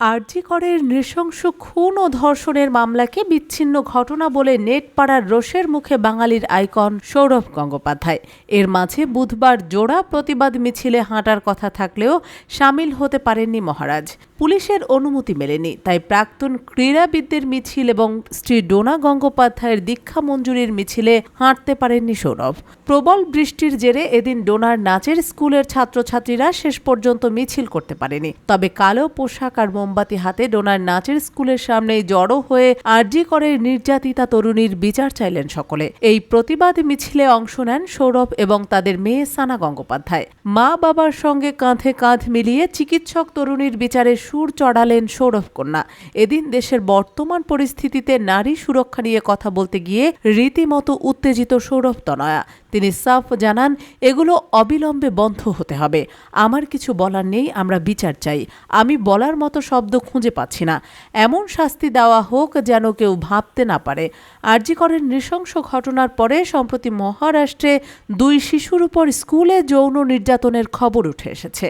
আরজি করের নৃশংস খুন ও ধর্ষণের মামলাকে বিচ্ছিন্ন ঘটনা বলে নেট পাড়ার রোষের মুখে বাঙালির আইকন সৌরভ গঙ্গোপাধ্যায়। এর মাঝে বুধবার জোড়া প্রতিবাদ মিছিলে হাঁটার কথা থাকলেও সামিল হতে পারেননি মহারাজ। পুলিশের অনুমতি মেলেনি, তাই প্রাক্তন ক্রীড়াবিদদের মিছিল এবং শ্রী ডোনা গঙ্গোপাধ্যায়ের দীক্ষা মঞ্জুরির মিছিলে হাঁটতে পারেননি সৌরভ। প্রবল বৃষ্টির জেরে এদিন ডোনার নাচের স্কুলের ছাত্রছাত্রীরা শেষ পর্যন্ত মিছিল করতে পারেনি, তবে কালো পোশাক আর মোমবাতি হাতে ডোনার নাচের স্কুলের সামনেই জড়ো হয়ে আরজি করে নির্যাতিতা তরুণীর বিচার চাইলেন সকলে। এই প্রতিবাদ মিছিলে অংশ নেন সৌরভ এবং তাদের মেয়ে সানা গঙ্গোপাধ্যায়। মা বাবার সঙ্গে কাঁধে কাঁধ মিলিয়ে চিকিৎসক তরুণীর বিচারে সুর চড়ালেন সৌরভ কন্যা। এদিন দেশের বর্তমান পরিস্থিতিতে নারী সুরক্ষা নিয়ে কথা বলতে গিয়ে রীতিমতো উত্তেজিত সৌরভ তনয়া। তিনি সাফ জানান, এগুলো অবিলম্বে বন্ধ হতে হবে। আমার কিছু বলার নেই, আমরা বিচার চাই। আমি বলার মতো শব্দ খুঁজে পাচ্ছি না। এমন শাস্তি দেওয়া হোক যেন কেউ ভাবতে না পারে। আরজিকরের নৃশংস ঘটনার পরে সম্প্রতি মহারাষ্ট্রে দুই শিশুর উপর স্কুলে যৌন নির্যাতনের খবর উঠে এসেছে।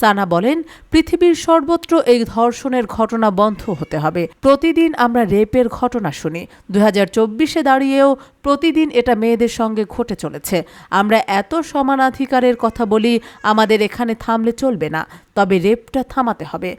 সানা বলেন, পৃথিবীর সর্বত্র এই ধর্ষণের ঘটনা বন্ধ হতে হবে। প্রতিদিন আমরা রেপের ঘটনা শুনি। দু হাজার চব্বিশে দাঁড়িয়েও প্রতিদিন এটা মেয়েদের সঙ্গে ঘটে চলেছে। আমরা এত সমানাধিকারের কথা বলি, আমাদের এখানে থামলে চলবে না। তবে রেপটা থামাতে হবে।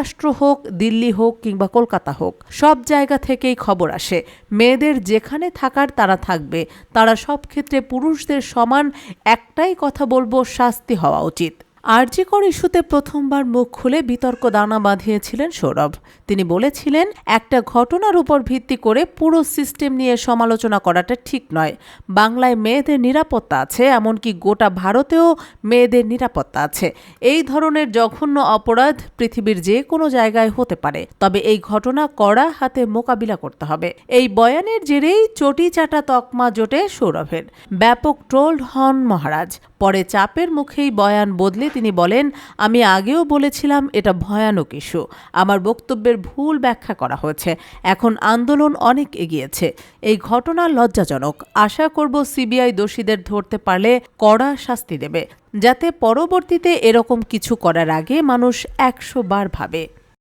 মহারাষ্ট্র হোক, দিল্লি হোক কিংবা কলকাতা হোক, সব জায়গা থেকেই খবর আসে। মেয়েদের যেখানে থাকার তারা থাকবে। তারা সব ক্ষেত্রে পুরুষদের সমান একটাই কথা বলব, শাস্তি হওয়া উচিত। আরজিকর ইস্যুতে প্রথমবার মুখ খুলে বিতর্ক দানা বাঁধিয়েছিলেন সৌরভ। তিনি বলেছিলেন, একটা ঘটনার উপর ভিত্তি করে পুরো সিস্টেম নিয়ে সমালোচনা করাটা ঠিক নয়। বাংলায় মেয়েদের নিরাপত্তা আছে, এমনকি গোটা ভারতেও মেয়েদের নিরাপত্তা আছে। এই ধরনের জঘন্য অপরাধ পৃথিবীর যে কোনো জায়গায় হতে পারে। তবে এই ঘটনা কড়া হাতে মোকাবিলা করতে হবে। এই বয়ানের জেরেই চটি চাটা তকমা জোটে সৌরভের। ব্যাপক ট্রোলড হন মহারাজ। পরে চাপের মুখেই বয়ান বদলে তিনি বলেন, আমি আগেও বলেছিলাম এটা ভয়ানক ইস্যু। আমার বক্তব্যের ভুল ব্যাখ্যা করা হয়েছে। এখন আন্দোলন অনেক এগিয়েছে। এই ঘটনা লজ্জাজনক। আশা করব সিবিআই দোষীদের ধরতে পারলে কড়া শাস্তি দেবে। যাতে পরবর্তীতে এরকম কিছু করার আগে মানুষ একশো বার ভাবে।